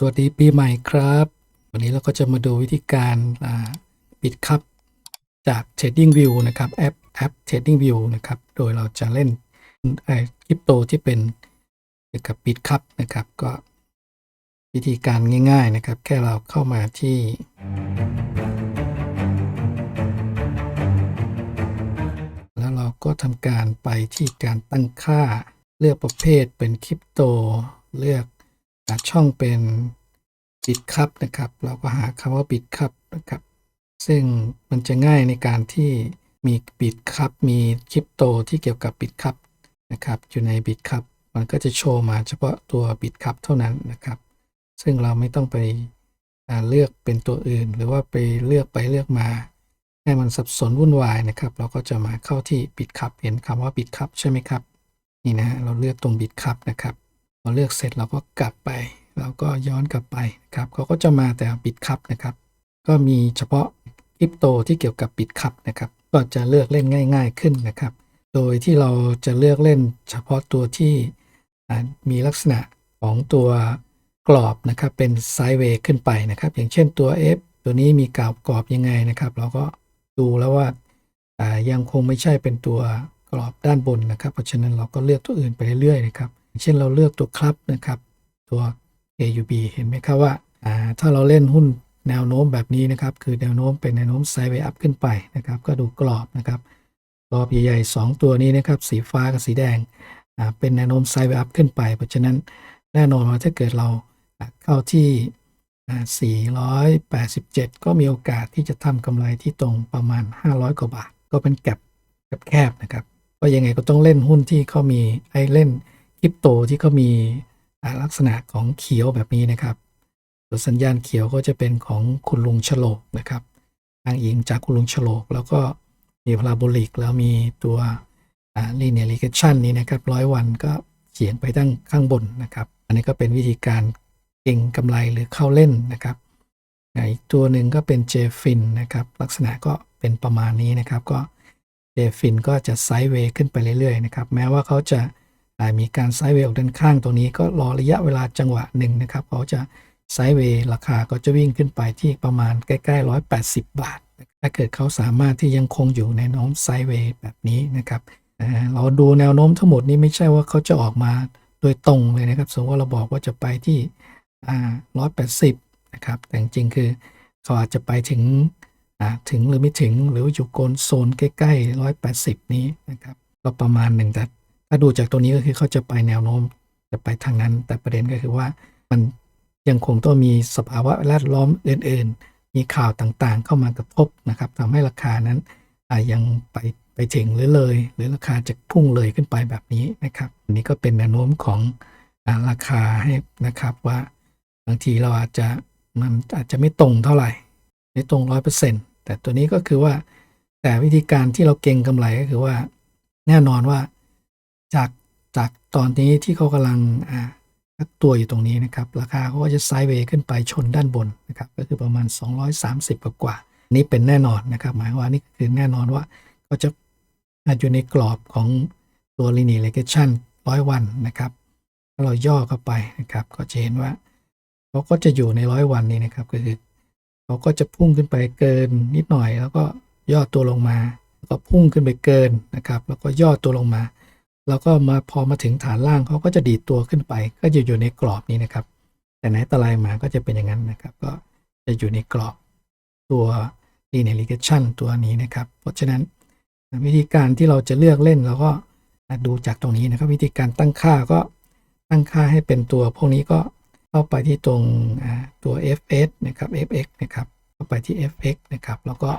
สวัสดีปีใหม่ครับ วันนี้เราก็จะมาดูวิธีการปิดครับจาก Trading View นะครับแอปแอป Trading View นะครับ โดยเราจะเล่นคริปโตที่เป็นเกี่ยวกับปิดครับนะครับ ก็วิธีการง่าย ๆนะครับ แค่เราเข้ามาที่ แล้วเราก็ทำการไปที่การตั้งค่าเลือกประเภทเป็นคริปโตเลือก อ่าช่องเป็นบิตคัพนะครับ เราก็หาคำว่าบิตคัพนะครับ ซึ่งมันจะง่ายในการที่มีบิตคัพมีคริปโตที่เกี่ยวกับบิตคัพนะครับอยู่ในบิตคัพมันก็จะโชว์มาเฉพาะตัวบิตคัพเท่านั้นนะครับ ซึ่งเราไม่ต้องไปเลือกเป็นตัวอื่น หรือว่าไปเลือกไปเลือกมา ให้มันสับสนวุ่นวายนะครับ เราก็จะมาเข้าที่บิตคัพเห็นคำว่าบิตคัพใช่ไหมครับ นี่นะฮะเราเลือกตรงบิตคัพนะครับ พอเลือกเสร็จเราก็กลับไปเราก็ย้อนกลับไปครับเขาก็จะมาแต่บิตคัพนะครับ ก็มีเฉพาะคริปโตที่เกี่ยวกับบิตคัพนะครับ ก็จะเลือกเล่นง่าย ๆขึ้นนะครับ โดยที่เราจะเลือกเล่นเฉพาะตัวที่มีลักษณะของตัวกรอบนะครับ เป็นไซด์เวย์ขึ้นไปนะครับ อย่างเช่นตัว F ตัวนี้มีกรอบกรอบยังไงนะครับ เราก็ดูแล้วว่ายังคงไม่ใช่เป็นตัวกรอบด้านบนนะครับ เพราะฉะนั้นเราก็เลือกตัวอื่นไปเรื่อยๆนะครับ เช่นเราเลือกตัวครับนะครับตัว AUB เห็นไหมครับว่าถ้าเราเล่นหุ้นแนวโน้มแบบนี้นะครับ คือแนวโน้มเป็นแนวโน้มไซด์เวอัพขึ้นไปนะครับ ก็ดูกรอบนะครับกรอบใหญ่ๆ 2 ตัวนี้นะครับ สีฟ้ากับสีแดงเป็นแนวโน้มไซด์เวอัพขึ้นไป เพราะฉะนั้นแน่นอนว่าถ้าเกิดเราเข้าที่อ่า487 ก็มีโอกาสที่จะทำกำไรที่ตรงประมาณ 500 กว่าบาท ก็เป็นแก็บแคบนะครับ ก็ยังไงก็ต้องเล่นหุ้นที่เขามีไอ้เล่น คริปโตที่เขามีลักษณะของเขียวแบบนี้นะครับตัวสัญญาณเขียวก็จะเป็นของคุณลุงฉลกนะครับอ้างอิงจากคุณลุงฉลก แล้วก็มีพาราโบลิกแล้วมีตัวอ่า linear regression นี้นะครับร้อยวันก็เฉียงไปตั้งข้างบนนะครับ อันนี้ก็เป็นวิธีการเก็งกำไรหรือเข้าเล่นนะครับอีกตัวหนึ่งก็เป็น JFIN นนะครับลักษณะก็เป็นประมาณนี้นะครับก็เจฟินก็จะไซด์เวย์ขึ้นไปเรื่อยๆนะครับแม้ว่าเขาจะ มีการไซด์เวย์ออกด้านข้างตรงนี้ก็รอระยะเวลาจังหวะหนึ่งนะครับเขาจะไซด์เวย์ราคาก็จะวิ่งขึ้นไปที่ประมาณใกล้ๆ 180 บาท ถ้าเกิดเขาสามารถที่ยังคงอยู่ในนวโน้มไซด์เวย์แบบนี้นะครับเราดูแนวโน้มทั้งหมดนี้ไม่ใช่ว่าเขาจะออกมาโดยตรงเลยนะครับสมมติว่าเราบอกว่าจะไปที่อ่า180นะครับแต่จริงๆคือเขาอาจจะไปถึงถึงหรือไม่ถึงหรืออยู่โกนโซนใกล้ๆร้อยแปดสิบนี้นะครับก็ประมาณหนึ่งแต่ ถ้าดูจากตัวนี้ก็คือเขาจะไปแนวโน้มจะไปทางนั้น แต่ประเด็นก็คือว่ามันยังคงต้องมีสภาวะแวดล้อมอื่นๆ มีข่าวต่างๆ เข้ามากระทบนะครับทำให้ราคานั้นอ่ายังไปไปถึงหรือเลย หรือราคาจะพุ่งเลยขึ้นไปแบบนี้นะครับอันนี้ก็เป็นแนวโน้มของอราคาให้นะครับว่าบางทีเราอาจจะมันอาจจะไม่ตรงเท่าไหร่ ไม่ตรงร้อยเปอร์เซ็นต์แต่ตัวนี้ก็คือว่า แต่วิธีการที่เราเก็งกำไรก็คือว่า แน่นอนว่า จากจากตอนนี้ที่เขากำลังอ่าพักตัวอยู่ตรงนี้นะครับ ราคาเขาก็จะไซด์เวย์ขึ้นไปชนด้านบนนะครับก็คือประมาณ 230 กว่ากว่า นี่เป็นแน่นอนนะครับ หมายว่านี่คือแน่นอนว่าก็จะอยู่ในกรอบของตัว linear regression ร้อยวันนะครับถ้าเราย่อเข้าไปนะครับ ก็จะเห็นว่าเขาก็จะอยู่ในร้อยวันนี้นะครับ ก็คือเขาก็จะพุ่งขึ้นไปเกินนิดหน่อย แล้วก็ย่อตัวลงมา แล้วก็พุ่งขึ้นไปเกินนะครับ แล้วก็ย่อตัวลงมา แล้วก็มาพอมาถึงฐานล่างเขาก็จะดีดตัวขึ้นไป ก็จะอยู่ในกรอบนี้นะครับ แต่ไหนตะไลมาก็จะเป็นอย่างนั้นนะครับ ก็จะอยู่ในกรอบตัว linear regression ตัวนี้นะครับ เพราะฉะนั้นวิธีการที่เราจะเลือกเล่นเราก็ดูจากตรงนี้นะครับ วิธีการตั้งค่าก็ตั้งค่าให้เป็นตัว พวกนี้ก็เข้าไปที่ตรงตัว fs นะครับ fx นะครับ เข้าไปที่ fx นะครับ แล้วก็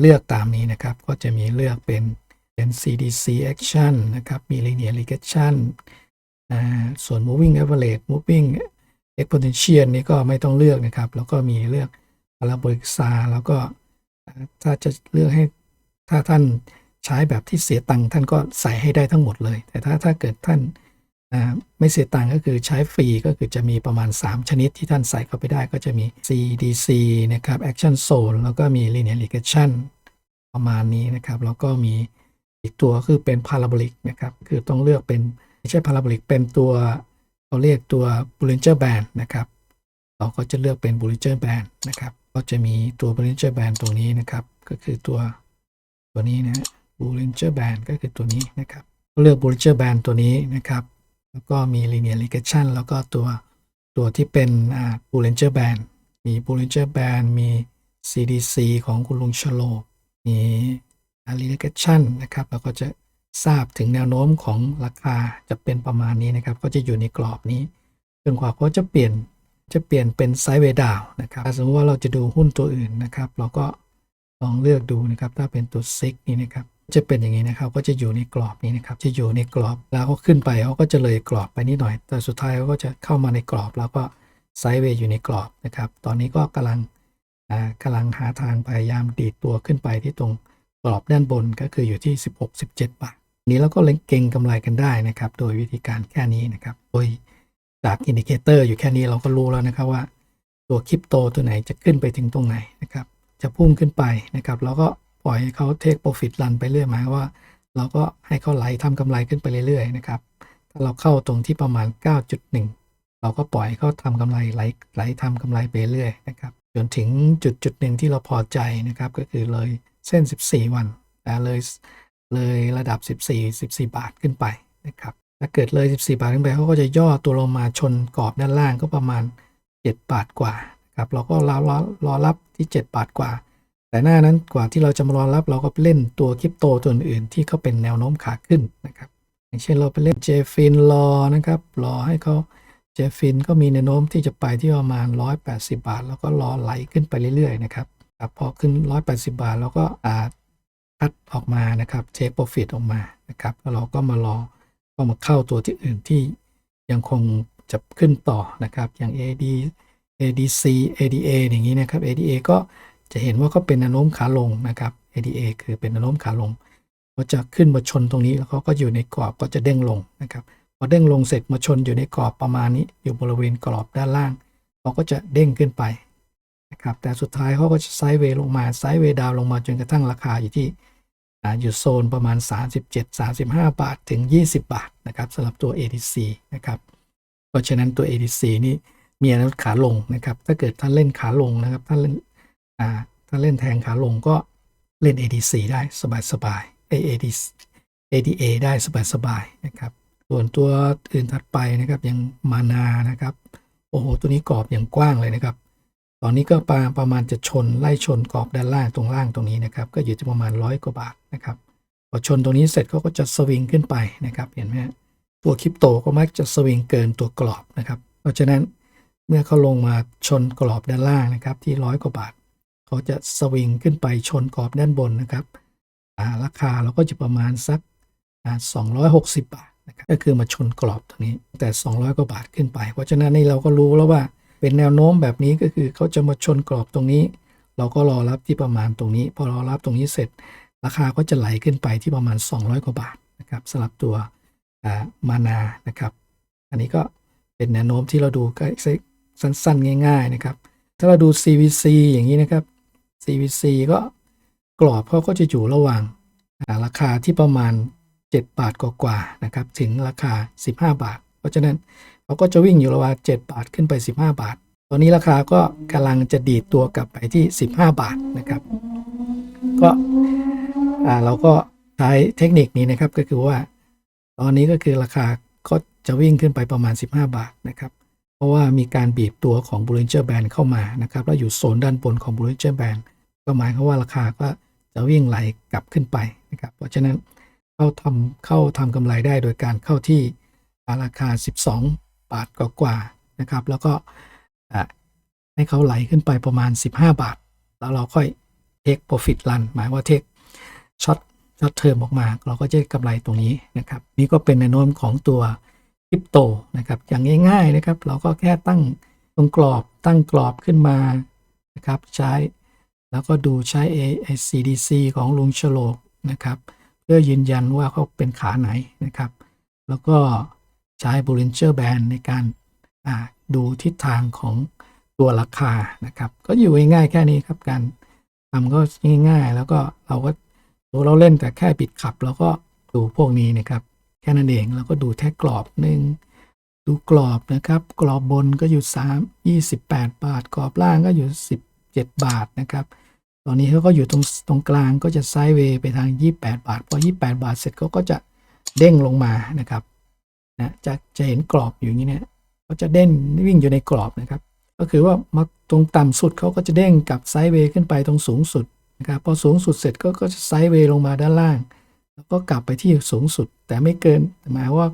เลือกตามนี้นะครับ ก็จะมีเลือกเป็น เป็น cdc action นะครับมี linear regression ส่วน moving average moving exponential นี่ก็ไม่ต้องเลือกนะครับ แล้วก็มีเลือก parabolic SAR แล้วก็ถ้าจะเลือกให้ถ้าท่านใช้แบบที่เสียตังค์ท่านก็ใส่ให้ได้ทั้งหมดเลย แต่ถ้าถ้าเกิดท่านไม่เสียตังค์ก็คือใช้ฟรีก็คือจะมีประมาณ 3 ชนิดที่ท่านใส่เข้าไปได้ก็จะมี CDC นะครับ Action Zone แล้วก็มี Linear Regression ประมาณนี้นะครับ แล้วก็มี อีกตัวคือเป็น Parabolic นะครับคือต้องเลือกเป็นไม่ใช่ Parabolic เป็นตัวเขาเรียกตัว Bollinger Band นะครับเราก็จะเลือกเป็น Bollinger Band นะครับก็จะมีตัว Bollinger Band ตรงนี้นะครับก็คือตัวตัวนี้นะ Bollinger Band ก็คือตัวนี้นะครับเลือก Bollinger Band ตัวนี้นะครับแล้วก็มี Linear Regression แล้วก็ตัวตัวที่เป็นอ่า Bollinger Band มี Bollinger Band มี CDC ของคุณลุงชโลมี Regression นะครับแล้วก็จะทราบถึงแนวโน้มของราคาจะเป็นประมาณนี้นะครับ ก็จะอยู่ในกรอบนี้จนกว่าเขาจะเปลี่ยนจะเปลี่ยนเป็นไซด์เวดาวนะครับสมมติว่าเราจะดูหุ้นตัวอื่นนะครับ เราก็ลองเลือกดูนะครับ ถ้าเป็นตัวซิกนี่นะครับ จะเป็นอย่างนี้นะครับ ก็จะอยู่ในกรอบนี้นะครับ จะอยู่ในกรอบแล้วก็ขึ้นไปเขาก็จะเลยกรอบไปนิดหน่อย แต่สุดท้ายเขาก็จะเข้ามาในกรอบแล้วก็ไซด์เวย์อยู่ในกรอบนะครับ ตอนนี้ก็กำลังอ่ากำลังหาทางพยายามดีดตัวขึ้นไปที่ตรง กรอบด้านบนก็คืออยู่ที่ 16-17 บาท นี้เราก็เล็งเก่งกำไรกันได้นะครับ โดยวิธีการแค่นี้นะครับ โดยจากอินดิเคเตอร์อยู่แค่นี้เราก็รู้แล้วนะครับว่า ตัวคริปโตตัวไหนจะขึ้นไปถึงตรงไหนนะครับ จะพุ่งขึ้นไปนะครับ แล้วก็ปล่อยให้เขาเทคโปรฟิตรันไปเรื่อยหมายว่า เราก็ให้เขาไหลทำกำไรขึ้นไปเรื่อยๆนะครับถ้าเราเข้าตรงที่ประมาณ 9.1 เราก็ปล่อยเขาทำกำไรไหลไหลทำกำไรไปเรื่อยนะครับจนถึงจุดจุดหนึ่งที่เราพอใจนะครับ ก็คือเลย เส้น14 วันนะเลยเลยระดับ 14 14 บาทขึ้นไปนะครับถ้าเกิดเลย 14 บาทขึ้นไปเขาก็จะย่อตัวลงมาชนกรอบด้านล่างก็ประมาณ 7 บาทกว่าครับเราก็รอรอรอรับที่ 7 บาทกว่า แต่หน้านั้นกว่าที่เราจะมารอรับเราก็ไปเล่นตัวคริปโตตัวอื่นที่เขาเป็นแนวโน้มขาขึ้นนะครับอย่างเช่นเราไปเล่นเจฟินรอนะครับรอให้เขาเจฟินก็มีแนวโน้มที่จะไปที่ประมาณ 180 บาท แล้วก็รอไหลขึ้นไปเรื่อยๆนะครับ ครับพอขึ้น 180 บาทเราก็อาคัดออกมานะครับเทคโปรฟิตออกมานะครับแล้วเราก็มารอก็มาเข้าตัวที่อื่นที่ยังคงจะขึ้นต่อนะครับอย่าง AD ADC ADA อย่างนี้นะครับ ADA ก็จะเห็นว่าก็เป็นแนวโน้มขาลงนะครับ ADA คือเป็นแนวโน้มขาลงก็จะขึ้นมาชนตรงนี้แล้วเขาก็อยู่ในกรอบก็จะเด้งลงนะครับพอเด้งลงเสร็จมาชนอยู่ในกรอบประมาณนี้ อยู่บริเวณกรอบด้านล่างเขาก็จะเด้งขึ้นไป นะครับแต่สุดท้ายเขาก็จะไซด์เวย์ลงมาไซด์เวย์ดาวลงมาจนกระทั่งราคาอยู่ที่อยู่โซนประมาณ 37-35 บาทถึง 20 บาทนะครับสำหรับตัว ADC นะครับเพราะฉะนั้นตัว ADC นี่มีแนวขาลงนะครับ ถ้าเกิดท่านเล่นขาลงนะครับท่านเล่นอ่าถ้าเล่นแทงขาลงก็เล่น ADC ได้สบายๆไอ ADC ADA ได้สบายๆนะครับ ส่วนตัวอื่นถัดไปนะครับย่างมานานะครับโอ้โหตัวนี้กรอบอย่างกว้างเลยนะครับ ตอนนี้ก็ประประมาณจะชนไล่ชนกรอบด้านล่างตรงล่างตรงนี้นะครับ ก็อยู่ที่ประมาณร้อยกว่าบาทนะครับพอชนตรงนี้เสร็จเขาก็จะสวิงขึ้นไปนะครับ เห็นไหมตัวคริปโตก็มักจะสวิงเกินตัวกรอบนะครับ เพราะฉะนั้นเมื่อเขาลงมาชนกรอบด้านล่างนะครับ ที่ร้อยกว่าบาทเขาจะสวิงขึ้นไปชนกรอบด้านบนนะครับราคาเราก็จะประมาณสักอ่า260บาทนะครับก็คือมาชนกรอบตรงนี้แต่ 200 กว่าบาทขึ้นไป เพราะฉะนั้นนี่เราก็รู้แล้วว่า เป็นแนวโน้มแบบนี้ก็คือเขาจะมาชนกรอบตรงนี้ เราก็รอรับที่ประมาณตรงนี้ พอรอรับตรงนี้เสร็จ ราคาก็จะไหลขึ้นไปที่ประมาณ 200 กว่าบาทนะครับสำหรับตัวมานานะครับ อันนี้ก็เป็นแนวโน้มที่เราดูก็สั้นๆ ง่าย ๆนะครับ ถ้าเราดู CVC อย่างนี้นะครับ CVC ก็กรอบเขาก็จะอยู่ระหว่างราคาที่ประมาณ 7 บาทกว่าๆนะครับถึงราคา 15 บาท เพราะฉะนั้น เขาก็จะวิ่งอยู่ระหว่าง7บาทขึ้นไป 15 บาท ตอนนี้ราคาก็กำลังจะดีดตัวกลับไปที่ 15 บาทนะครับ ก็เราก็ใช้เทคนิคนี้นะครับก็คือว่า ตอนนี้ก็คือราคาก็จะวิ่งขึ้นไปประมาณ 15 บาทนะครับ เพราะว่ามีการบีบตัวของ Bollinger Band เข้ามานะครับ แล้วอยู่โซนด้านบนของ Bollinger Band ก็หมายความว่าราคาก็จะวิ่งไหลกลับขึ้นไปนะครับ เพราะฉะนั้นเข้าทำเข้าทำกำไรได้โดยการเข้าที่ราคา 12 บาทกว่าๆนะครับ แล้วก็ให้เขาไหลขึ้นไปประมาณ 15 บาท แล้วเราค่อยเทค profit run หมายว่าเทคช็อตช็อตเทอมออกมา เราก็จะกำไรตรงนี้นะครับ นี่ก็เป็นแนวโน้มของตัวคริปโตนะครับ อย่างง่าย ๆนะครับ เราก็แค่ตั้งตรงกรอบตั้งกรอบขึ้นมานะครับ ใช้แล้วก็ดูใช้ ACDC ของลุงฉลกนะครับ เพื่อยืนยันว่าเขาเป็นขาไหนนะครับ แล้วก็ ใช้ Bollinger Band ในการดูทิศทางของตัวราคานะครับ ก็อยู่ง่ายๆแค่นี้ครับ การทำก็ง่ายๆ แล้วก็เราก็เราเล่นแต่แค่ปิดขับ แล้วก็ดูพวกนี้นะครับ แค่นั้นเองแล้วก็ดูแค่กรอบหนึ่งดูกรอบนะครับ กรอบบนก็อยู่3 28 บาท กรอบล่างก็อยู่ 17 บาทนะครับ ตอนนี้เขาก็อยู่ตรงตรงกลางก็จะไซด์เวย์ไปทาง 28 บาท พอ 28 บาทเสร็จเขาก็จะเด้งลงมานะครับ นะจะจะเห็นกรอบอยู่อย่างนี้เนี่ยเขาจะเด้งวิ่งอยู่ในกรอบนะครับ ก็คือว่ามาตรงต่ำสุดเขาก็จะเด้งกลับไซด์เวย์ขึ้นไปตรงสูงสุดนะครับพอสูงสุดเสร็จก็ก็จะไซด์เวย์ลงมาด้านล่าง แล้วก็กลับไปที่สูงสุด แต่ไม่เกินหมายว่า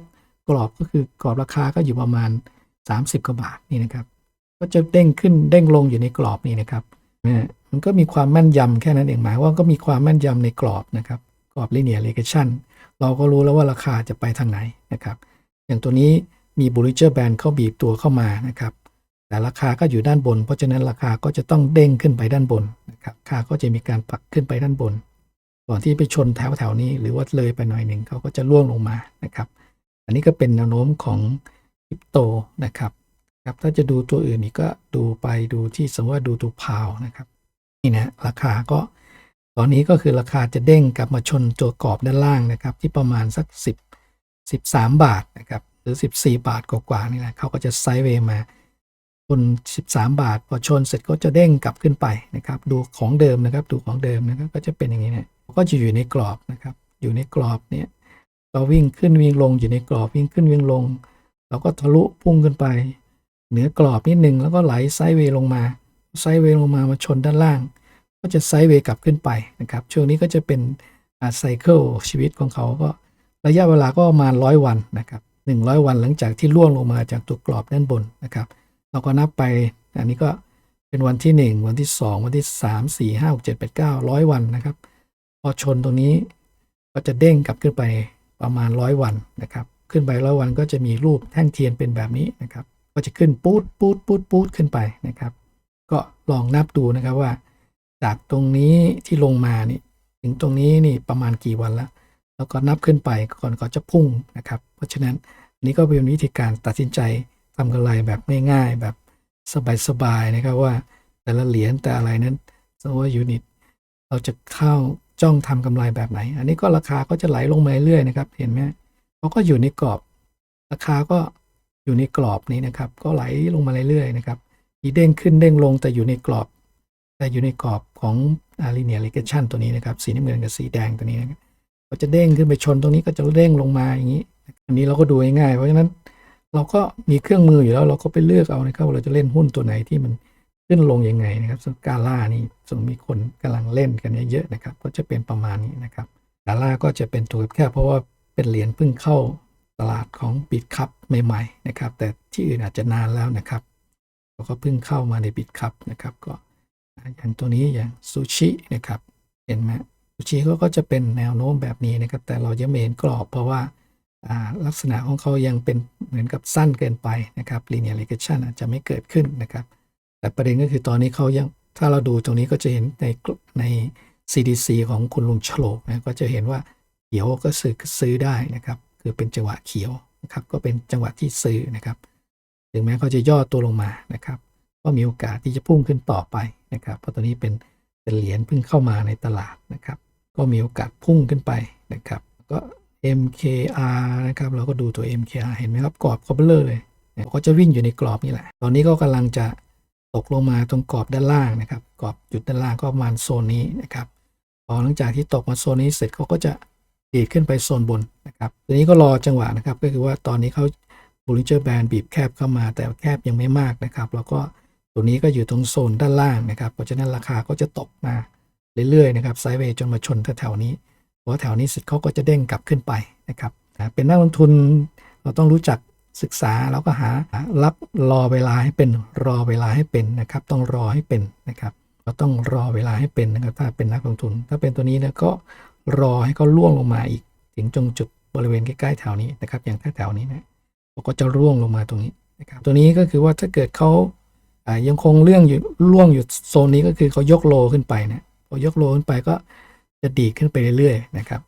กรอบก็คือกรอบราคาก็อยู่ประมาณ 30กว่าบาทนี่นะครับ ก็จะเด้งขึ้นเด้งลงอยู่ในกรอบนี่นะครับนะมันก็มีความแม่นยำแค่นั้นเองหมายว่าก็มีความแม่นยำในกรอบนะครับกรอบ linear regression เราก็รู้แล้วว่าราคาจะไปทางไหนนะครับ อย่างตัวนี้มี Bollinger Band เข้าบีบตัวเข้ามานะครับ แต่ราคาก็อยู่ด้านบน เพราะฉะนั้นราคาก็จะต้องเด้งขึ้นไปด้านบนนะครับราคาก็จะมีการผลักขึ้นไปด้านบน ก่อนที่ไปชนแถวแถวๆนี้หรือว่าเลยไปหน่อยหนึ่งเขาก็จะล่วงลงมานะครับ อันนี้ก็เป็นแนวโน้มของคริปโตนะครับครับถ้าจะดูตัวอื่นอีกก็ดูไปดูที่สมมติว่าดูตัวพาวนะครับนี่นะราคาก็ตอนนี้ก็คือราคาจะเด้งกลับมาชนตัวกรอบด้านล่างนะครับ ที่ประมาณสัก 10 13 บาทนะครับหรือ 14 บาทกว่าๆนี่แหละเขาก็จะไซด์เวย์มาชน13 บาท พอชนเสร็จก็จะเด้งกลับขึ้นไปนะครับดูของเดิมนะครับดูของเดิมนะครับก็จะเป็นอย่างนี้เนี่ยก็จะอยู่ในกรอบนะครับอยู่ในกรอบเนี่ยเราวิ่งขึ้นวิ่งลงอยู่ในกรอบวิ่งขึ้นวิ่งลง เราก็ทะลุพุ่งขึ้นไป เหนือกรอบนิดหนึ่งแล้วก็ไหลไซด์เวย์ลงมาไซด์เวย์ลงมามาชนด้านล่าง ก็จะไซด์เวย์กลับขึ้นไปนะครับช่วงนี้ก็จะเป็นไซเคิลชีวิตของเขาก็ ระยะเวลาก็ประมาณร้อยวันนะครับหนึ่งร้อยวันหลังจากที่ล่วงลงมาจากตัวกรอบด้านบนนะครับ เราก็นับไปอันนี้ก็เป็นวันที่ 1 วันที่ 2 วันที่ 3 4 5 6 7 8 9 100 วันนะครับ พอชนตรงนี้ก็จะเด้งกลับขึ้นไปประมาณ 100 วันนะครับ ขึ้นไปร้อยวันก็จะมีรูปแท่งเทียนเป็นแบบนี้นะครับ ก็จะขึ้นปูดปูดปูดปูดขึ้นไปนะครับ ก็ลองนับดูนะครับว่า จากตรงนี้ที่ลงมานี่ถึงตรงนี้นี่ประมาณกี่วันแล้ว แล้วก็นับขึ้นไปก่อนก็จะพุ่งนะครับ เพราะฉะนั้นอันนี้ก็เป็นวิธีการตัดสินใจทำกำไรแบบง่ายๆ แบบสบายๆนะครับว่าแต่ละเหรียญแต่อะไรนั้นสมมติว่ายูนิตเราจะเข้าจ้องทำกำไรแบบไหน อันนี้ก็ราคาก็จะไหลลงมาเรื่อยๆนะครับ เห็นไหมเขาก็อยู่ในกรอบ ราคาก็อยู่ในกรอบนี้นะครับ ก็ไหลลงมาเรื่อยๆนะครับมีเด้งขึ้นเด้งลงแต่อยู่ในกรอบ แต่อยู่ในกรอบของ linear regression ตัวนี้นะครับ สีน้ำเงินกับสีแดงตัวนี้นะครับ ก็จะเด้งขึ้นไปชนตรงนี้ก็จะเด้งลงมาอย่างนี้ อันนี้เราก็ดูง่ายๆเพราะฉะนั้นเราก็มีเครื่องมืออยู่แล้วเราก็ไปเลือกเอานะครับว่าเราจะเล่นหุ้นตัวไหนที่มันขึ้นลงยังไงนะครับสกาล่านี่ส่วนมีคนกำลังเล่นกันเยอะๆนะครับ ก็จะเป็นประมาณนี้นะครับกาล่าก็จะเป็นตัวแค่เพราะว่าเป็นเหรียญเพิ่งเข้าตลาดของบิตคัพใหม่ๆนะครับ แต่ที่อื่นอาจจะนานแล้วนะครับเราก็เพิ่งเข้ามาในบิตคัพนะครับ ก็อย่างตัวนี้อย่างซูชินะครับเห็นไหม ซูชิเขาก็จะเป็นแนวโน้มแบบนี้นะครับ แต่เรายังไม่เห็นกรอบเพราะว่าลักษณะของเขายังเป็นเหมือนกับสั้นเกินไปนะครับ linear regression อาจจะไม่เกิดขึ้นนะครับ แต่ประเด็นก็คือตอนนี้เขายังถ้าเราดูตรงนี้ก็จะเห็นในใน CDC ของคุณลุงฉลกนะก็จะเห็นว่าเขียวก็ซื้อซื้อได้นะครับ คือเป็นจังหวะเขียวนะครับ ก็เป็นจังหวะที่ซื้อนะครับ ถึงแม้เขาจะย่อตัวลงมานะครับ ก็มีโอกาสที่จะพุ่งขึ้นต่อไปนะครับ เพราะตัวนี้เป็นเป็นเหรียญเพิ่งเข้ามาในตลาดนะครับ ก็มีโอกาสพุ่งขึ้นไปนะครับ ก็ MKR นะครับ เราก็ดูตัว MKR เห็นไหมครับ กรอบคอเบลอเลยเนี่ยก็จะวิ่งอยู่ในกรอบนี่แหละ ตอนนี้ก็กำลังจะตกลงมาตรงกรอบด้านล่างนะครับ กรอบจุดด้านล่างก็ประมาณโซนนี้นะครับพอหลังจากที่ตกมาโซนนี้เสร็จเขาก็จะดีดขึ้นไปโซนบนนะครับทีนี้ก็รอจังหวะนะครับ ก็คือว่าตอนนี้เขา Bollinger Band บีบแคบเข้ามา แต่แคบยังไม่มากนะครับ แล้วก็ตัวนี้ก็อยู่ตรงโซนด้านล่างนะครับ เพราะฉะนั้นราคาก็จะตกมา เรื่อยๆนะครับไซด์เวย์จนมาชนแถวๆนี้พอแถวนี้เสร็จเขาก็จะเด้งกลับขึ้นไปนะครับเป็นนักลงทุนเราต้องรู้จักศึกษาแล้วก็หารับรอเวลาให้เป็นรอเวลาให้เป็นนะครับ ต้องรอให้เป็นนะครับเราต้องรอเวลาให้เป็นนะครับถ้าเป็นนักลงทุน ถ้าเป็นตัวนี้นะก็รอให้เขาล่วงลงมาอีก ถึงจงจุดบริเวณใกล้ๆแถวนี้นะครับ อย่างแถวๆนี้นะเขาก็จะร่วงลงมาตรงนี้นะครับ ตัวนี้ก็คือว่าถ้าเกิดเขาอ่ายังคงเรื่องอยู่ล่วงอยู่โซนนี้ก็คือเขายกโลขึ้นไปนะ พอยกโลขึ้นไปก็จะดีขึ้นไปเรื่อยๆนะครับ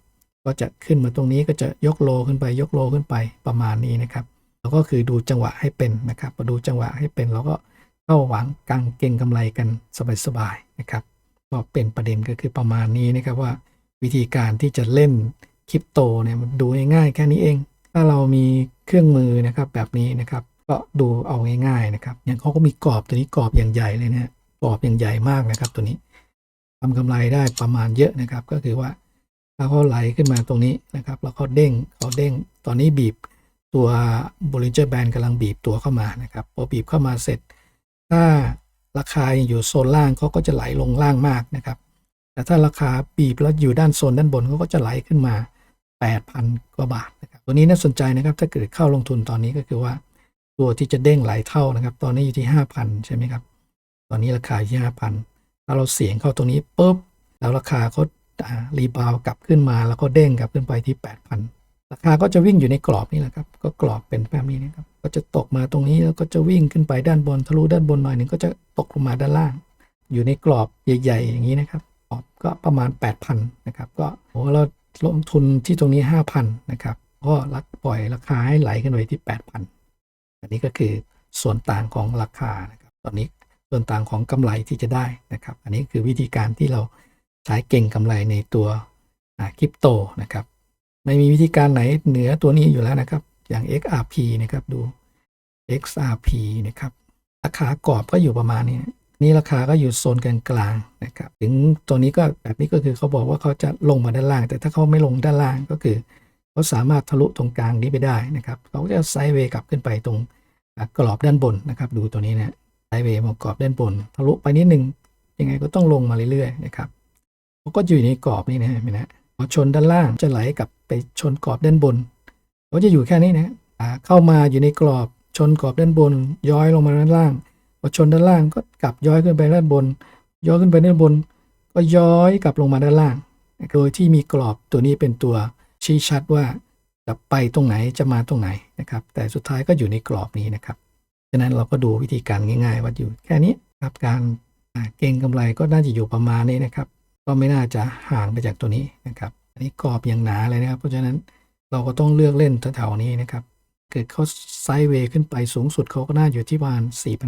ก็จะขึ้นมาตรงนี้ก็จะยกโลขึ้นไป ยกโลขึ้นไปประมาณนี้นะครับแล้วก็คือดูจังหวะให้เป็นนะครับพอดูจังหวะให้เป็นเราก็เข้าหวังกังเก่งกำไรกันสบายๆนะครับ ก็เป็นประเด็นก็คือประมาณนี้นะครับว่าวิธีการที่จะเล่นคริปโตเนี่ยมันดูง่ายๆแค่นี้เอง ถ้าเรามีเครื่องมือนะครับแบบนี้นะครับ ก็ดูเอาง่ายๆนะครับอย่างเขาก็มีกรอบตัวนี้กรอบอย่างใหญ่เลยนะกรอบอย่างใหญ่มากนะครับตัวนี้ ทำกำไรได้ประมาณเยอะนะครับ ก็คือว่าถ้าเขาไหลขึ้นมาตรงนี้นะครับ แล้วเขาเด้งเขาเด้ง ตอนนี้บีบตัว Bollinger Band กำลังบีบตัวเข้ามานะครับ พอบีบเข้ามาเสร็จ ถ้าราคาอยู่โซนล่างเขาก็จะไหลลงล่างมากนะครับ แต่ถ้าราคาบีบแล้วอยู่ด้านโซนด้านบนเขาก็จะไหลขึ้นมา 8,000 กว่าบาทนะครับ ตัวนี้น่าสนใจนะครับ ถ้าเกิดเข้าลงทุนตอนนี้ก็คือว่า ตัวที่จะเด้งหลายเท่านะครับ ตอนนี้อยู่ที่ 5,000 ใช่ไหมครับ ตอนนี้ราคาอยู่ที่5,000 ถ้าเราเสียงเข้าตรงนี้ปุ๊บแล้วราคาเขาอ่ารีบาวกลับขึ้นมาแล้วก็เด้งกลับขึ้นไปที่ 8,000 ราคาก็จะวิ่งอยู่ในกรอบนี่แหละครับ ก็กรอบเป็นแบบนี้นะครับ ก็จะตกมาตรงนี้แล้วก็จะวิ่งขึ้นไปด้านบนทะลุด้านบนหน่อยหนึ่งก็จะตกลงมาด้านล่าง อยู่ในกรอบใหญ่ ๆ อย่างนี้นะครับกรอบก็ประมาณ 8,000 นะครับ ก็โอ้เราลงทุนที่ตรงนี้ 5,000 นะครับ ก็รักปล่อยราคาให้ไหลกันไปที่ 8,000 อันนี้ก็คือส่วนต่างของราคานะครับ ตอนนี้ ส่วนต่างของกำไรที่จะได้นะครับ อันนี้คือวิธีการที่เราใช้เก่งกำไรในตัวคริปโตนะครับ ไม่มีวิธีการไหนเหนือตัวนี้อยู่แล้วนะครับ อย่าง XRP นะครับดู XRP นะครับ ราคากรอบก็อยู่ประมาณนี้นี่ราคาก็อยู่โซนกลางๆนะครับ ถึงตัวนี้ก็แบบนี้ก็คือเขาบอกว่าเขาจะลงมาด้านล่าง แต่ถ้าเขาไม่ลงด้านล่างก็คือเขาสามารถทะลุตรงกลางนี้ไปได้นะครับเขาจะไซด์เวย์กลับขึ้นไปตรงกรอบด้านบนนะครับ ดูตัวนี้นะ ไซด์เวย์มากรอบด้านบนทะลุไปนิดนึงยังไงก็ต้องลงมาเรื่อยๆนะครับเขาก็อยู่ในกรอบนี่นะเห็นไหมนะพอชนด้านล่างจะไหลกลับไปชนกรอบด้านบนเขาจะอยู่แค่นี้นะเข้ามาอยู่ในกรอบชนกรอบด้านบน ย้อยลงมาด้านล่างพอชนด้านล่างก็กลับย้อยขึ้นไปด้านบน ย้อยขึ้นไปด้านบน ก็ย้อยกลับลงมาด้านล่าง โดยที่มีกรอบตัวนี้เป็นตัวชี้ชัดว่าจะไปตรงไหนจะมาตรงไหนนะครับ แต่สุดท้ายก็อยู่ในกรอบนี้นะครับ ฉะนั้นเราก็ดูวิธีการง่ายๆว่าอยู่แค่นี้ครับการเก็งกำไรก็น่าจะอยู่ประมาณนี้นะครับ ก็ไม่น่าจะห่างไปจากตัวนี้นะครับ อันนี้กรอบอย่างหนาเลยนะครับ เพราะฉะนั้นเราก็ต้องเลือกเล่นแถวๆนี้นะครับ เกิดเขาไซด์เวย์ขึ้นไปสูงสุดเขาก็น่าอยู่ที่ประมาณ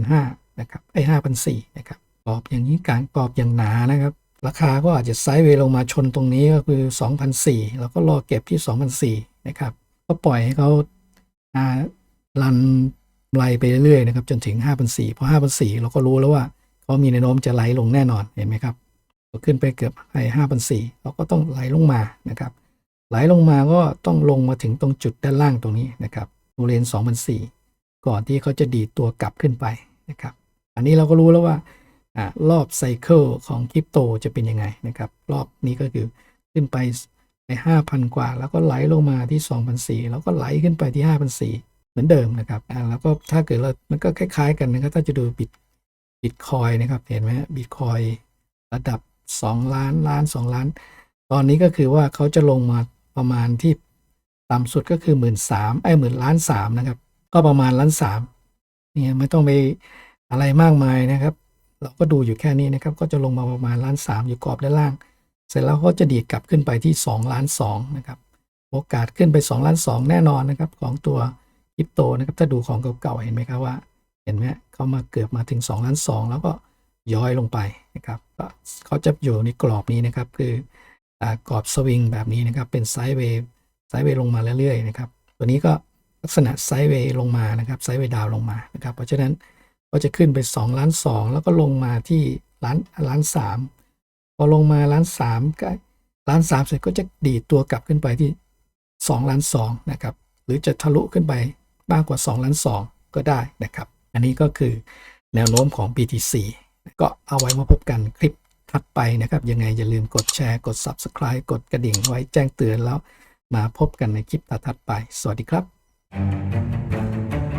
4,500นะครับไอ้5,400นะครับกรอบอย่างนี้การกรอบอย่างหนานะครับ ราคาก็อาจจะไซด์เวย์ลงมาชนตรงนี้ก็คือ2,004แล้วก็รอเก็บที่2,004นะครับ ก็ปล่อยให้เขาอ่ารัน ไล่ไปเรื่อยๆนะครับจนถึง5,004พอ5,004เราก็รู้แล้วว่าเขามีแนวโน้มจะไหลลงแน่นอนเห็นไหมครับขึ้นไปเกือบไอ้5,004เราก็ต้องไหลลงมานะครับไหลลงมาก็ต้องลงมาถึงตรงจุดด้านล่างตรงนี้นะครับบริเวณ2,004ก่อนที่เขาจะดีตัวกลับขึ้นไปนะครับอันนี้เราก็รู้แล้วว่าอรอบไซเคิลของคริปโตจะเป็นยังไงนะครับรอบนี้ก็คือขึ้นไปไปห้าพันกว่า แล้วก็ไหลลงมาที่สองพันสี่แล้วก็ไหลขึ้นไปที่ห้าพันสี่ มือนเดิมนะครับอ่าแล้วก็ถ้าเกิดเรามันก็คล้ายๆ กันนะครับถ้าจะดูบิตบิตคอยนะครับเห็นไหมบิตคอยระดับสองล้านล้านสองล้าน ตอนนี้ก็คือว่าเขาจะลงมาประมาณที่ต่ำสุดก็คือหมื่นสามไอ้หมื่นล้านสามนะครับ ก็ประมาณล้านสามเนี่ยไม่ต้องไปอะไรมากมายนะครับ เราก็ดูอยู่แค่นี้นะครับ ก็จะลงมาประมาณล้านสามอยู่กรอบด้านล่าง เสร็จแล้วก็จะดีดกลับขึ้นไปที่2ล้าน2นะครับ โอกาสขึ้นไป2ล้าน2แน่นอนนะครับ ของตัว ริปโตนะครับ ถ้าดูของเก่าๆ เห็นไหมครับว่า เห็นไหมเขามาเกือบมาถึง2ล้าน2แล้วก็ย้อยลงไปนะครับก็เขาจะอยู่ในกรอบนี้นะครับ คืออกรอบสวิงแบบนี้นะครับ เป็นไซด์เวย์ไซด์เวย์ลงมาเรื่อยๆนะครับ ตัวนี้ก็ลักษณะไซด์เวย์ลงมานะครับไซด์เวย์ดาวลงมานะครับ เพราะฉะนั้นก็จะขึ้นไป2ล้าน2แล้วก็ลงมาที่ล้านล้าน3พอลงมาล้าน3ก็ล้าน3เสร็จก็จะดีดตัวกลับขึ้นไปที่2ล้าน2นะครับ หรือจะทะลุขึ้นไป มากกว่า2ล้าน2ก็ได้นะครับ อันนี้ก็คือแนวโน้มของ BTC ก็เอาไว้มาพบกันคลิปถัดไปนะครับ ยังไงอย่าลืมกดแชร์กด Subscribe กดกระดิ่งไว้แจ้งเตือนแล้วมาพบกันในคลิปถัดไป สวัสดีครับ